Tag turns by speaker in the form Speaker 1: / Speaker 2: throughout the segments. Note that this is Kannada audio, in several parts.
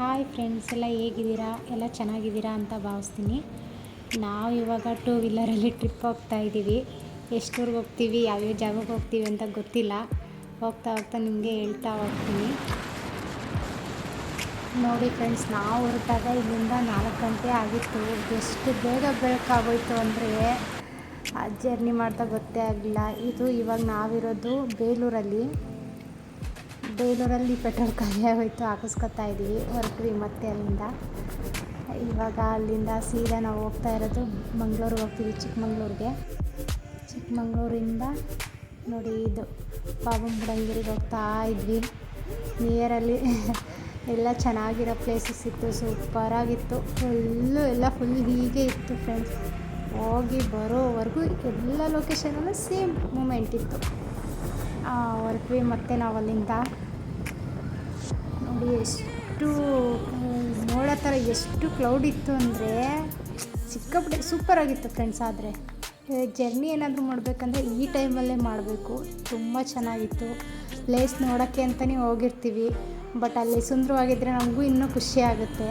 Speaker 1: ಹಾಯ್ ಫ್ರೆಂಡ್ಸ್ ಎಲ್ಲ ಹೇಗಿದ್ದೀರಾ? ಎಲ್ಲ ಚೆನ್ನಾಗಿದ್ದೀರಾ ಅಂತ ಭಾವಿಸ್ತೀನಿ. ನಾವು ಇವಾಗ ಟೂ ವೀಲರಲ್ಲಿ ಟ್ರಿಪ್ ಹೋಗ್ತಾ ಇದ್ದೀವಿ. ಎಷ್ಟೂರ್ಗೆ ಹೋಗ್ತೀವಿ? ಯಾವ್ಯಾವ ಜಾಗಕ್ಕೆ ಹೋಗ್ತೀವಿ ಅಂತ ಗೊತ್ತಿಲ್ಲ. ಹೋಗ್ತಾ ಹೋಗ್ತಾ ನಿಮಗೆ ಹೇಳ್ತಾ ಹೋಗ್ತೀನಿ. ನೋಡಿ ಫ್ರೆಂಡ್ಸ್ ನಾವು ಹೊರಟಾಗ ಇಲ್ಲಿಂದ ನಾಲ್ಕು ಗಂಟೆ ಆಗಿತ್ತು. ಎಷ್ಟು ಬೇಗ ಬೆಳಕಾಗೋಯ್ತು ಅಂದರೆ ಆ ಜರ್ನಿ ಮಾಡ್ತಾ ಗೊತ್ತೇ ಆಗಲಿಲ್ಲ. ಇದು ಇವಾಗ ನಾವಿರೋದು ಬೇಲೂರಲ್ಲಿ. ಬೇಲೂರಲ್ಲಿ ಪೆಟ್ರೋಲ್ ಖಾಲಿ ಆಗೋಯ್ತು, ಹಾಕಿಸ್ಕೊತಾ ಇದ್ದೀವಿ ಹೊರಟ್ವಿ ಮತ್ತೆ ಅಲ್ಲಿಂದ. ಇವಾಗ ಅಲ್ಲಿಂದ ಸೀದಾ ನಾವು ಹೋಗ್ತಾ ಇರೋದು ಮಂಗ್ಳೂರಿಗೆ ಹೋಗ್ತೀವಿ, ಚಿಕ್ಕಮಂಗ್ಳೂರಿಗೆ. ಚಿಕ್ಕಮಂಗ್ಳೂರಿಂದ ನೋಡಿ ಇದು ಬಾಬಂಬುಡಂಗಿರಿಗೆ ಹೋಗ್ತಾ ಇದ್ವಿ. ನಿಯರಲ್ಲಿ ಎಲ್ಲ ಚೆನ್ನಾಗಿರೋ ಪ್ಲೇಸಸ್ ಇತ್ತು ಸೂಪರಾಗಿತ್ತು ಫುಲ್ಲು ಎಲ್ಲ ಫುಲ್ ಹೀಗೆ ಇತ್ತು ಫ್ರೆಂಡ್ಸ್ ಹೋಗಿ ಬರೋವರೆಗೂ ಎಲ್ಲ ಲೊಕೇಶನಲ್ಲೂ ಸೇಮ್ ಮೂಮೆಂಟ್ ಇತ್ತು. ಹೊರಟ್ವಿ ಮತ್ತೆ ನಾವು ಅಲ್ಲಿಂದ ನೋಡಿ ಎಷ್ಟು ಮೋಡ ಥರ ಎಷ್ಟು ಕ್ಲೌಡ್ ಇತ್ತು ಅಂದರೆ ಸಿಕ್ಕಾಪಟ್ಟೆ ಸೂಪರಾಗಿತ್ತು ಫ್ರೆಂಡ್ಸ್ ಆದರೆ. ಜರ್ನಿ ಏನಾದರೂ ಮಾಡಬೇಕಂದ್ರೆ ಈ ಟೈಮಲ್ಲೇ ಮಾಡಬೇಕು. ತುಂಬ ಚೆನ್ನಾಗಿತ್ತು. ಪ್ಲೇಸ್ ನೋಡೋಕ್ಕೆ ಅಂತಲೇ ಹೋಗಿರ್ತೀವಿ. ಬಟ್ ಅಲ್ಲಿ ಸುಂದರವಾಗಿದ್ದರೆ ನಮಗೂ ಇನ್ನೂ ಖುಷಿ ಆಗುತ್ತೆ.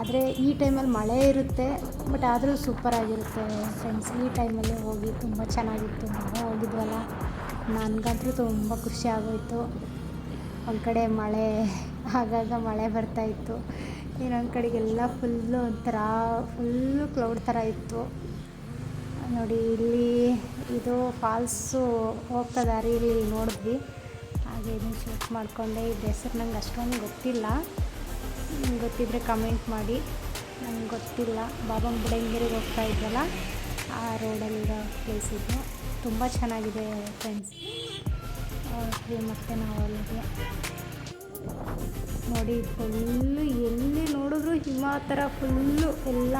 Speaker 1: ಆದರೆ ಈ ಟೈಮಲ್ಲಿ ಮಳೆ ಇರುತ್ತೆ ಬಟ್ ಆದರೂ ಸೂಪರಾಗಿರುತ್ತೆ ಫ್ರೆಂಡ್ಸ್ ಈ ಟೈಮಲ್ಲೇ ಹೋಗಿ ತುಂಬ ಚೆನ್ನಾಗಿತ್ತು. ನಾವು ಹೋಗಿದ್ವಲ್ಲ. ನನಗಂತೂ ತುಂಬ ಖುಷಿ ಆಗೋಯಿತು. ಒಂದು ಕಡೆ ಮಳೆ ಆಗಾಗ ಮಳೆ ಬರ್ತಾಯಿತ್ತು ಇನ್ನೊಂದು ಕಡೆಗೆಲ್ಲ ಫುಲ್ಲು ಒಂಥರ ಫುಲ್ಲು ಕ್ಲೌಡ್ ಥರ ಇತ್ತು. ನೋಡಿ, ಇಲ್ಲಿ ಇದು ಫಾಲ್ಸು ಹೋಗ್ತಾ ದಾರಿಯಲ್ಲಿ ನೋಡಿದ್ವಿ. ಹಾಗೆ ಇದನ್ನು ಶೂಟ್ ಮಾಡಿಕೊಂಡೆ. ಇದು ಹೆಸರು ನಂಗೆ ಅಷ್ಟೊಂದು ಗೊತ್ತಿಲ್ಲ. ಗೊತ್ತಿದ್ದರೆ ಕಮೆಂಟ್ ಮಾಡಿ. ನಂಗೆ ಗೊತ್ತಿಲ್ಲ. ಬಾಬಾ ಬುಡಂಗಿರಿಗೆ ಹೋಗ್ತಾ ಇದ್ವಲ್ಲ, ಆ ರೋಡಲ್ಲಿರೋ ಪ್ಲೇಸ್ ಇದು. ತುಂಬ ಚೆನ್ನಾಗಿದೆ ಫ್ರೆಂಡ್ಸ್ ಮತ್ತು ನಾವು ಅಲ್ಲಿಗೆ ನೋಡಿ ಫುಲ್ಲು ಎಲ್ಲಿ ನೋಡಿದ್ರು ಹಿಮ ಥರ ಫುಲ್ಲು ಎಲ್ಲ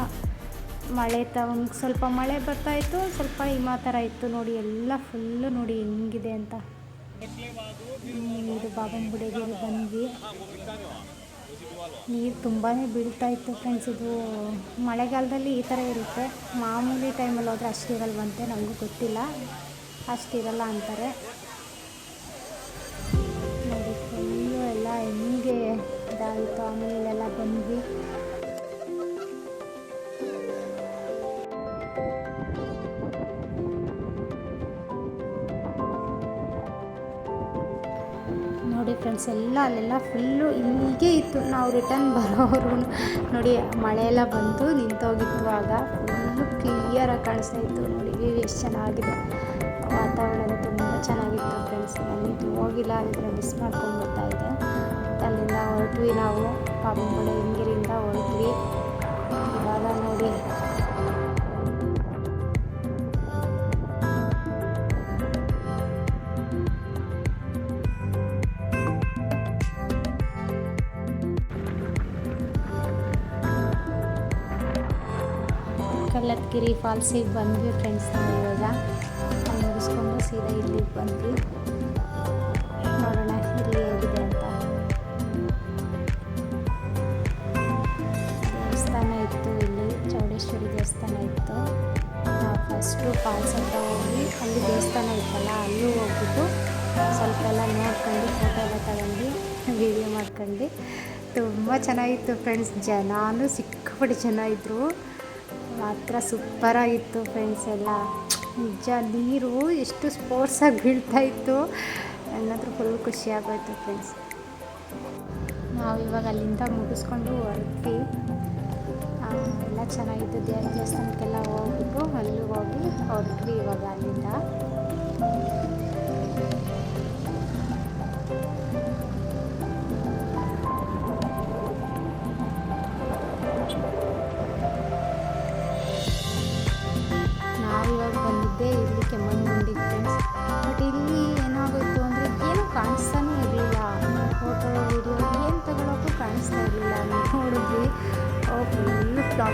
Speaker 1: ಮಳೆ ತ, ಒಂದು ಸ್ವಲ್ಪ ಮಳೆ ಬರ್ತಾಯಿತ್ತು ಸ್ವಲ್ಪ ಹಿಮ ಥರ ಇತ್ತು ನೋಡಿ, ಎಲ್ಲ ಫುಲ್ಲು ನೋಡಿ ಹೆಂಗಿದೆ ಅಂತ. ಇದು ಬಾಬಂಬುಡಿಗೆ ಬಂದ್ವಿ. ನೀರು ತುಂಬಾ ಬೀಳ್ತಾ ಇತ್ತು ಫ್ರೆಂಡ್ಸ್ ಇದು ಮಳೆಗಾಲದಲ್ಲಿ ಈ ಥರ ಇರುತ್ತೆ. ಮಾಮೂಲಿ ಟೈಮಲ್ಲಿ ಹೋದರೆ ಅಷ್ಟಿರಲ್ವಂತೆ ನಮಗೂ ಗೊತ್ತಿಲ್ಲ. ಅಷ್ಟಿರಲ್ಲ ಅಂತಾರೆ. ಇದಾಯಿತು ಆಮೇಲೆ ಇಲ್ಲೆಲ್ಲ ಬಂದ್ವಿ. ನೋಡಿ ಫ್ರೆಂಡ್ಸ್ ಎಲ್ಲ ಅಲ್ಲೆಲ್ಲ ಫುಲ್ಲು ಹೀಗೆ ಇತ್ತು. ನಾವು ರಿಟರ್ನ್ ಬರೋರು ನೋಡಿ, ಮಳೆ ಎಲ್ಲ ಬಂತು ನಿಂತೋಗಿತ್ತು ಆಗ. ಫುಲ್ಲು ಕ್ಲಿಯರಾಗಿ ಕಾಣಿಸ್ತಾ ಇತ್ತು. ನೋಡಿ ಎಷ್ಟು ಚೆನ್ನಾಗಿದೆ. ವಾತಾವರಣ ತುಂಬ ಚೆನ್ನಾಗಿತ್ತು ಫ್ರೆಂಡ್ಸ್ ನಾನು ಹೋಗಿಲ್ಲ ಅಂದರೆ ಮಿಸ್ ಮಾಡ್ಕೊಂಡು ಬರ್ತಾ ಇದ್ದೆ. ಅಲ್ಲಿಂದ ಹೊರಟ್ವಿ ನಾವು. ಪಾಪಂಬಳೆ ಹಿಂಗಿರಿಂದ ಹೊರಟ್ವಿ. ಇವಾಗ ನೋಡಿ. ಕಲ್ಲತ್ಗಿರಿ ಫಾಲ್ಸಿಗೆ ಬಂದ್ವಿ ಫ್ರೆಂಡ್ಸ್ ನಾವು ಇವಾಗ. ಮುಗಿಸ್ಕೊಂಡು ಸೀದಾ ಇಲ್ಲಿಗೆ ಬಂದ್ವಿ. ಮಾಡ್ಕೊಂಡು ತುಂಬ ಚೆನ್ನಾಗಿತ್ತು ಫ್ರೆಂಡ್ಸ್ ಜನನೂ ಸಿಕ್ಕಾಪಟ್ಟೆ ಜನ ಇದ್ದರು ಮಾತ್ರ ಸೂಪರಾಗಿತ್ತು ಫ್ರೆಂಡ್ಸ್ ಎಲ್ಲ. ನಿಜ, ನೀರು ಎಷ್ಟು ಸ್ಪೋರ್ಟ್ಸಾಗಿ ಬೀಳ್ತಾ ಇತ್ತು. ನನ್ನತ್ರ ಫುಲ್ ಖುಷಿ ಆಗೋಯ್ತು ಫ್ರೆಂಡ್ಸ್ ನಾವು ಇವಾಗ ಅಲ್ಲಿಂದ ಮುಗಿಸ್ಕೊಂಡು ಹೊರಟ್ವಿ. ಎಲ್ಲ ಚೆನ್ನಾಗಿತ್ತು. ದೇವ್ರ ದೇವಸ್ಥಾನಕ್ಕೆಲ್ಲ ಹೋಗ್ಬಿಟ್ಟು ಅಲ್ಲಿಗೆ ಹೋಗಿ ಹೊರಟ್ವಿ ಇವಾಗ ಅಲ್ಲಿಂದ.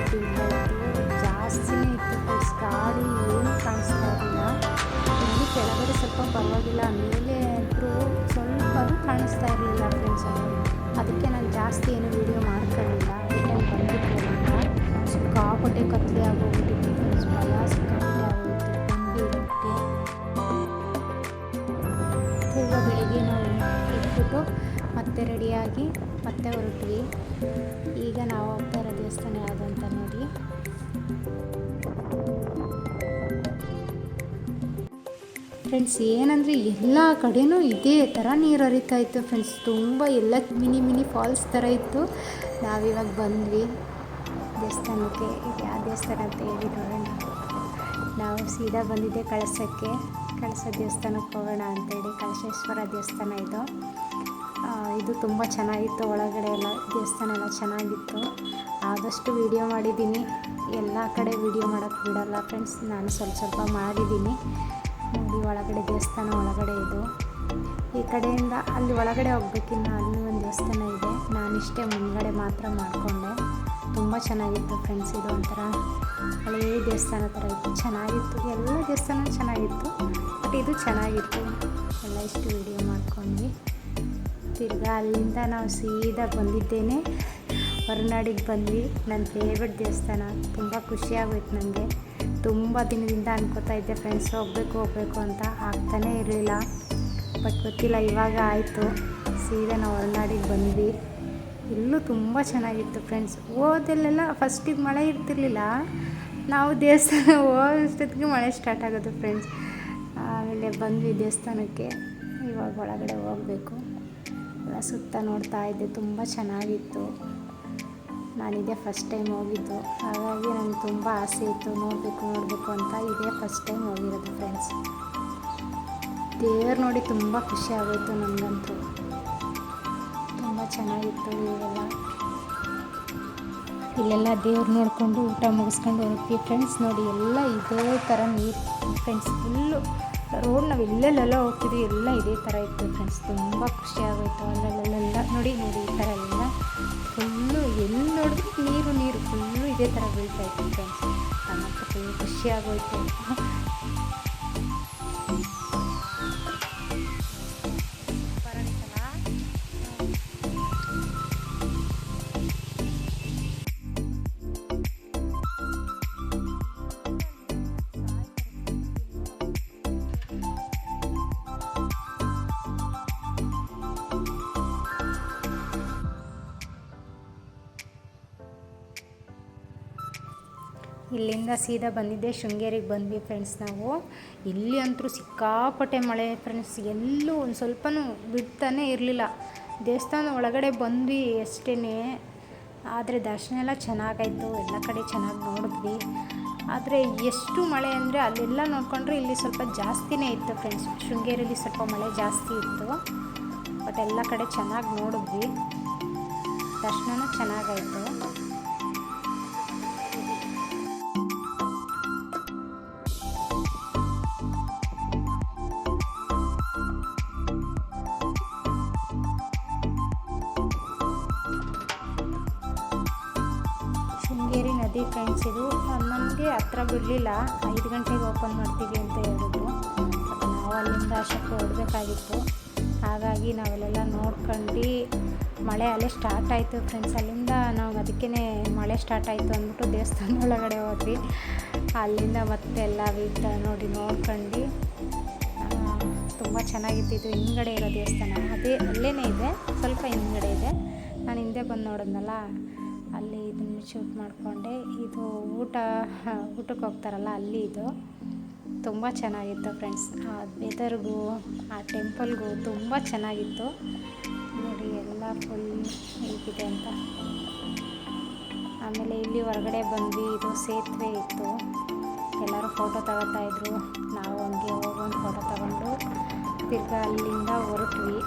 Speaker 1: ಬೀಳ್ತಾ ಇತ್ತು ಜಾಸ್ತಿನೇ ಇತ್ತು ಫ್ರೆಂಡ್ಸ್ ಏನು ಕಾಣಿಸ್ತಾ ಇರಲಿಲ್ಲ ಇಲ್ಲಿ ಕೆಳಗಡೆ ಸ್ವಲ್ಪ ಪರವಾಗಿಲ್ಲ, ಮೇಲೆ ಅಂತೂ ಸ್ವಲ್ಪವೂ ಕಾಣಿಸ್ತಾ ಇರಲಿಲ್ಲ ಫ್ರೆಂಡ್ಸ್ ಅದಕ್ಕೆ ನಾನು ಜಾಸ್ತಿ ಏನು ವೀಡಿಯೋ ಮಾಡ್ಕೊಳ್ಳಿಲ್ಲ ರಿಟರ್ನ್ ಅಂತ ಸಿಕ್ಕಾಪಟ್ಟೆ ಕತ್ಲೆ ಆಗೋಗ್ಬಿಟ್ಟಿತ್ತು ಫ್ರೆಂಡ್ಸ್ ಭಯ ಸಿಕ್ಕಾಪಟ್ಟೆ ಆಗೋಗಿತ್ತು ಬಂದು ತಿರ್ಗಾ ಬೆಳಿಗ್ಗೆ ನಾವು ಇಟ್ಬಿಟ್ಟು ಮತ್ತೆ ರೆಡಿಯಾಗಿ ಮತ್ತೆ ಹೊರಟ್ವಿ. ಈಗ ನಾವು ಹೋಗ್ತಾ ಇರೋ ದೇವಸ್ಥಾನ ಯಾವುದು ಅಂತ ನೋಡಿ. ಫ್ರೆಂಡ್ಸ್ ಏನಂದರೆ ಎಲ್ಲ ಕಡೆನೂ ಇದೇ ಥರ ನೀರು ಹರಿತಾ ಇತ್ತು ಫ್ರೆಂಡ್ಸ್ ತುಂಬ ಎಲ್ಲ ಮಿನಿ ಮಿನಿ ಫಾಲ್ಸ್ ಥರ ಇತ್ತು. ನಾವಿವಾಗ ಬಂದ್ವಿ. ದೇವಸ್ಥಾನಕ್ಕೆ ಯಾವ ದೇವಸ್ಥಾನ ಅಂತ ಹೇಳಿ ನೋಡೋಣ. ನಾವು ಸೀದಾ ಬಂದಿದ್ದೆ ಕಳಸಕ್ಕೆ. ಕಳಸ ದೇವಸ್ಥಾನಕ್ಕೆ ಹೋಗೋಣ ಅಂತೇಳಿ ಕಳಶೇಶ್ವರ ದೇವಸ್ಥಾನ ಇದು. ಇದು ತುಂಬ ಚೆನ್ನಾಗಿತ್ತು. ಒಳಗಡೆ ಎಲ್ಲ ದೇವಸ್ಥಾನ ಎಲ್ಲ ಚೆನ್ನಾಗಿತ್ತು. ಆದಷ್ಟು ವೀಡಿಯೋ ಮಾಡಿದ್ದೀನಿ. ಎಲ್ಲ ಕಡೆ ವೀಡಿಯೋ ಮಾಡೋಕ್ಕೆ ಬಿಡಲ್ಲ ಫ್ರೆಂಡ್ಸ್ ನಾನು ಸ್ವಲ್ಪ ಸ್ವಲ್ಪ ಮಾಡಿದ್ದೀನಿ. ನೋಡಿ, ಒಳಗಡೆ ದೇವಸ್ಥಾನ ಒಳಗಡೆ ಇದು. ಈ ಕಡೆಯಿಂದ ಅಲ್ಲಿ ಒಳಗಡೆ ಹೋಗ್ಬೇಕಿನ್ನ ಅಲ್ಲಿ ಒಂದು ದೇವಸ್ಥಾನ ಇದೆ. ನಾನಿಷ್ಟೇ ಮುಂದ್ಗಡೆ ಮಾತ್ರ ಮಾಡಿಕೊಂಡೆ. ತುಂಬ ಚೆನ್ನಾಗಿತ್ತು ಫ್ರೆಂಡ್ಸ್ ಇದು ಒಂಥರ ಹಳೇ ದೇವಸ್ಥಾನ ಥರ ಇತ್ತು. ಚೆನ್ನಾಗಿತ್ತು. ಎಲ್ಲ ದೇವಸ್ಥಾನ ಚೆನ್ನಾಗಿತ್ತು. ಬಟ್ ಇದು ಚೆನ್ನಾಗಿತ್ತು. ಎಲ್ಲ ಇಷ್ಟು ವೀಡಿಯೋ ಮಾಡ್ಕೊಂಡ್ವಿ. ತಿರ್ಗಾ ಅಲ್ಲಿಂದ ನಾವು ಸೀದಾ ಬಂದಿದ್ದೇನೆ. ಹೊರನಾಡಿಗೆ ಬಂದ್ವಿ. ನನ್ನ ಫೇವ್ರೆಟ್ ದೇವಸ್ಥಾನ. ತುಂಬ ಖುಷಿಯಾಗೋಯ್ತು ನನಗೆ ತುಂಬ ದಿನದಿಂದ ಅನ್ಕೋತಾ ಇದ್ದೆ ಫ್ರೆಂಡ್ಸ್ ಹೋಗ್ಬೇಕು ಹೋಗ್ಬೇಕು ಅಂತ. ಆಗ್ತಾನೇ ಇರಲಿಲ್ಲ. ಬಟ್ ಗೊತ್ತಿಲ್ಲ, ಇವಾಗ ಆಯಿತು. ಸೀದಾ ನಾವು ಹೊರನಾಡಿಗೆ ಬಂದ್ವಿ. ಇಲ್ಲೂ ತುಂಬ ಚೆನ್ನಾಗಿತ್ತು ಫ್ರೆಂಡ್ಸ್ ಹೋದಲ್ಲೆಲ್ಲ ಫಸ್ಟಿಗೆ ಮಳೆ ಇರ್ತಿರ್ಲಿಲ್ಲ. ನಾವು ದೇವಸ್ಥಾನ ಹೋಗೋಷ್ಟೊತ್ತಿಗೆ ಮಳೆ ಸ್ಟಾರ್ಟ್ ಆಗೋದು ಫ್ರೆಂಡ್ಸ್ ಆಮೇಲೆ ಬಂದ್ವಿ ದೇವಸ್ಥಾನಕ್ಕೆ. ಇವಾಗ ಒಳಗಡೆ ಹೋಗಬೇಕು. ಸುತ್ತ ನೋಡ್ತಾ ಇದ್ದೆ, ತುಂಬ ಚೆನ್ನಾಗಿತ್ತು. ನಾನಿದೆ ಫಸ್ಟ್ ಟೈಮ್ ಹೋಗಿದ್ದು. ಹಾಗಾಗಿ ನನಗೆ ತುಂಬ ಆಸೆ ಇತ್ತು, ನೋಡಬೇಕು ನೋಡಬೇಕು ಅಂತ ಇದೇ ಫಸ್ಟ್ ಟೈಮ್ ಹೋಗಿರೋದು ಫ್ರೆಂಡ್ಸ್ ದೇವ್ರು ನೋಡಿ ತುಂಬ ಖುಷಿ ಆಗೋಯ್ತು ನನಗಂತೂ ತುಂಬ ಚೆನ್ನಾಗಿತ್ತು ಇವೆಲ್ಲ ಇಲ್ಲೆಲ್ಲ ದೇವ್ರು ನೋಡಿಕೊಂಡು ಊಟ ಮುಗಿಸ್ಕೊಂಡು ಹೊರಟ್ವಿ ಫ್ರೆಂಡ್ಸ್ ನೋಡಿ ಎಲ್ಲ ಇದೇ ಥರ ನೀರು ಫ್ರೆಂಡ್ಸ್ ಫುಲ್ಲು ರೋಡ್ ನಾವು ಎಲ್ಲೆಲ್ಲೆಲ್ಲ ಹೋಗ್ತಿದ್ವಿ, ಎಲ್ಲ ಇದೇ ಥರ ಇತ್ತು ಫ್ರೆಂಡ್ಸ್ ತುಂಬ ಖುಷಿ ಆಗೋಯ್ತು ಅಲ್ಲೆಲ್ಲೆಲ್ಲ. ನೋಡಿ ನೋಡಿ, ಈ ಥರ ಎಲ್ಲ. ಫುಲ್ಲು ಎಲ್ಲಿ ನೋಡಿದ್ರು ನೀರು ನೀರು. ಫುಲ್ಲು ಇದೇ ಥರ ಬೀಳ್ತಾ ಇತ್ತು ಫ್ರೆಂಡ್ಸ್ ನಮ್ಮಂತೂ ಫುಲ್ ಖುಷಿ ಆಗೋಯ್ತು. ಇಲ್ಲಿಂದ ಸೀದಾ ಬಂದಿದ್ದೆ ಶೃಂಗೇರಿಗೆ ಬಂದ್ವಿ ಫ್ರೆಂಡ್ಸ್ ನಾವು. ಇಲ್ಲಿ ಅಂತೂ ಸಿಕ್ಕಾಪಟ್ಟೆ ಮಳೆ ಫ್ರೆಂಡ್ಸ್ ಎಲ್ಲೂ ಒಂದು ಸ್ವಲ್ಪನೂ ಬಿಡ್ತಾನೆ ಇರಲಿಲ್ಲ. ದೇವಸ್ಥಾನ ಒಳಗಡೆ ಬಂದ್ವಿ ಅಷ್ಟೇ ಆದರೆ ದರ್ಶನ ಎಲ್ಲ ಚೆನ್ನಾಗಾಯಿತು. ಎಲ್ಲ ಕಡೆ ಚೆನ್ನಾಗಿ ನೋಡಿದ್ವಿ. ಆದರೆ ಎಷ್ಟು ಮಳೆ ಅಂದರೆ ಅಲ್ಲೆಲ್ಲ ನೋಡಿಕೊಂಡ್ರೆ ಇಲ್ಲಿ ಸ್ವಲ್ಪ ಜಾಸ್ತಿನೇ ಇತ್ತು ಫ್ರೆಂಡ್ಸ್ ಶೃಂಗೇರಿಯಲ್ಲಿ ಸ್ವಲ್ಪ ಮಳೆ ಜಾಸ್ತಿ ಇತ್ತು. ಬಟ್ ಎಲ್ಲ ಕಡೆ ಚೆನ್ನಾಗಿ ನೋಡಿದ್ವಿ. ದರ್ಶನವೂ ಚೆನ್ನಾಗಾಯಿತು. ಬಿಡಲಿಲ್ಲ ಐದು ಗಂಟೆಗೆ ಓಪನ್ ಮಾಡ್ತೀವಿ ಅಂತ ಹೇಳಿದ್ರು. ನಾವು ಅಲ್ಲಿಂದ ಅಷ್ಟಕ್ಕೆ ಹೊರಡ್ಬೇಕಾಗಿತ್ತು. ಹಾಗಾಗಿ ನಾವೆಲ್ಲ ನೋಡ್ಕೊಂಡು ಮಳೆ ಅಲ್ಲೇ ಸ್ಟಾರ್ಟ್ ಆಯಿತು ಫ್ರೆಂಡ್ಸ್ ಅಲ್ಲಿಂದ ನಾವು ಅದಕ್ಕೇ ಮಳೆ ಸ್ಟಾರ್ಟ್ ಆಯಿತು ಅಂದ್ಬಿಟ್ಟು ದೇವಸ್ಥಾನ ಒಳಗಡೆ ಹೋದ್ವಿ. ಅಲ್ಲಿಂದ ಮತ್ತೆ ಎಲ್ಲ ವಿಧ ನೋಡಿ ನೋಡ್ಕೊಂಡು ತುಂಬ ಚೆನ್ನಾಗಿತ್ತು ಹಿಂದ್ಗಡೆ ಇರೋ ದೇವಸ್ಥಾನ. ಅದೇ ಅಲ್ಲೇ ಇದೆ. ಸ್ವಲ್ಪ ಹಿಂದ್ಗಡೆ ಇದೆ. ನಾನು ಹಿಂದೆ ಬಂದು ನೋಡಿದ್ನಲ್ಲ? ಅಲ್ಲಿ ಇದನ್ನು ಶೂಟ್ ಮಾಡಿಕೊಂಡೆ. ಇದು ಊಟ ಊಟಕ್ಕೆ ಹೋಗ್ತಾರಲ್ಲ ಅಲ್ಲಿ ಇದು. ತುಂಬ ಚೆನ್ನಾಗಿತ್ತು ಫ್ರೆಂಡ್ಸ್. ಆ ವೆದರ್ಗೂ, ಆ ಟೆಂಪಲ್ಗೂ ತುಂಬ ಚೆನ್ನಾಗಿತ್ತು. ನೋಡಿ, ಎಲ್ಲ ಫುಲ್ ಹೇಗಿದೆ ಅಂತ. ಆಮೇಲೆ ಇಲ್ಲಿ ಹೊರಗಡೆ ಬಂದ್ವಿ ಇದು ಸೇತುವೆ ಇತ್ತು. ಎಲ್ಲರೂ ಫೋಟೋ ತಗೋತಾಯಿದ್ರು ನಾವು ಹಂಗೆ ಹೋಗೊಂಡು ಫೋಟೋ ತಗೊಂಡು ತಿರ್ಗಾ ಅಲ್ಲಿಂದ ಹೊರಟ್ವಿ.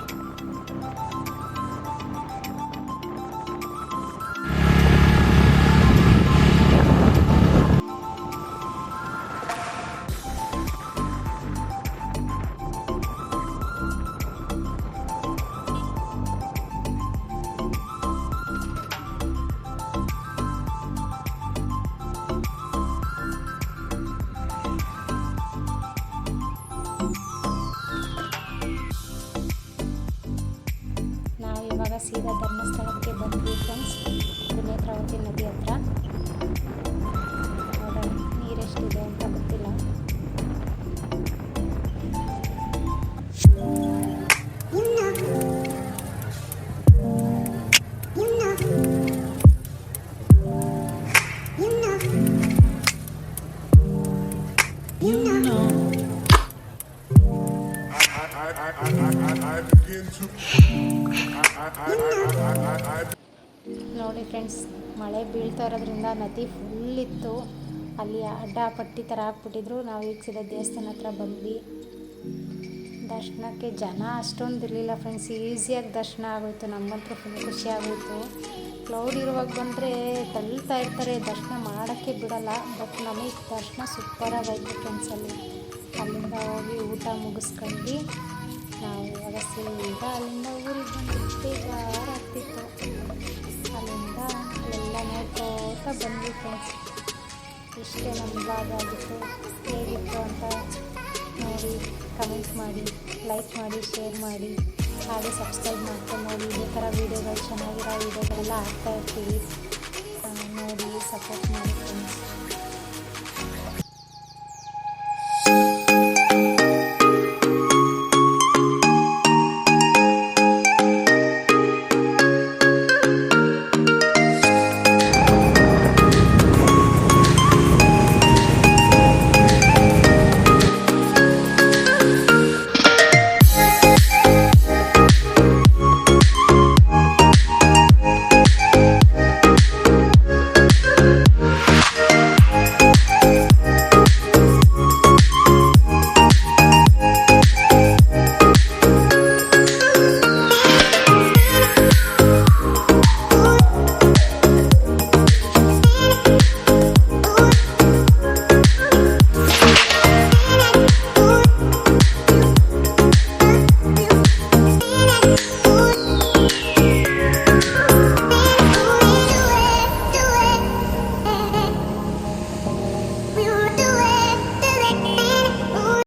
Speaker 1: ನೋಡಿ ಫ್ರೆಂಡ್ಸ್, ಮಳೆ ಬೀಳ್ತಾ ಇರೋದ್ರಿಂದ ನದಿ ಫುಲ್ ಇತ್ತು. ಅಲ್ಲಿ ಅಡ್ಡ ಪಟ್ಟಿ ಥರ ಹಾಕ್ಬಿಟ್ಟಿದ್ರು ನಾವು ಈಗ ಸೀದಾ ದೇವಸ್ಥಾನ ಹತ್ರ ಬಂದ್ವಿ. ದರ್ಶನಕ್ಕೆ ಜನ ಅಷ್ಟೊಂದು ಇರಲಿಲ್ಲ ಫ್ರೆಂಡ್ಸ್. ಈಸಿಯಾಗಿ ದರ್ಶನ ಆಗೋಯ್ತು. ನಮಗಂತೂ ಫುಲ್ ಖುಷಿ ಆಗೋಯ್ತು. ಕ್ಲೌಡ್ ಇರುವಾಗ ಬಂದರೆ ತಳ್ತಾ ಇರ್ತಾರೆ. ದರ್ಶನ ಮಾಡೋಕ್ಕೆ ಬಿಡಲ್ಲ. ಬಟ್ ನಮಗೆ ದರ್ಶನ ಸೂಪರಾಗಿ ಫ್ರೆಂಡ್ಸ್ ಅಲ್ಲಿ. ಅಲ್ಲಿಂದ ಹೋಗಿ ಊಟ ಮುಗಿಸ್ಕೊಂಡು ನಾವು ಇವಾಗ ಸೀದಾ ಅಲ್ಲಿಂದ ಊರಿಗೆ ಬಂದು ಬೇಜಾರಾಗ್ತಿತ್ತು ನೋಡ್ಕೋತಾ ಬಂದ್ವಿ ಫ್ರೆಂಡ್ಸ್ ಇಷ್ಟೇ ನಮ್ಮ ಬ್ಲಾಗ್ ಆಗಿತ್ತು. ಹೇಗಿತ್ತು ಅಂತ ನೋಡಿ ಕಮೆಂಟ್ ಮಾಡಿ ಲೈಕ್ ಮಾಡಿ ಶೇರ್ ಮಾಡಿ ಹಾಗೆ ಸಬ್ಸ್ಕ್ರೈಬ್ ಮಾಡ್ಕೊಂಡು ನೋಡಿ. ಇದೇ ಥರ ವೀಡಿಯೋಗಳು ಚೆನ್ನಾಗಿರೋ ವೀಡಿಯೋಗಳೆಲ್ಲ ಹಾಕ್ತಾ ಇರ್ತೀವಿ. ಆ, ನೋಡಿ ಸಪೋರ್ಟ್ ಮಾಡಿ ಫ್ರೆಂಡ್ಸ್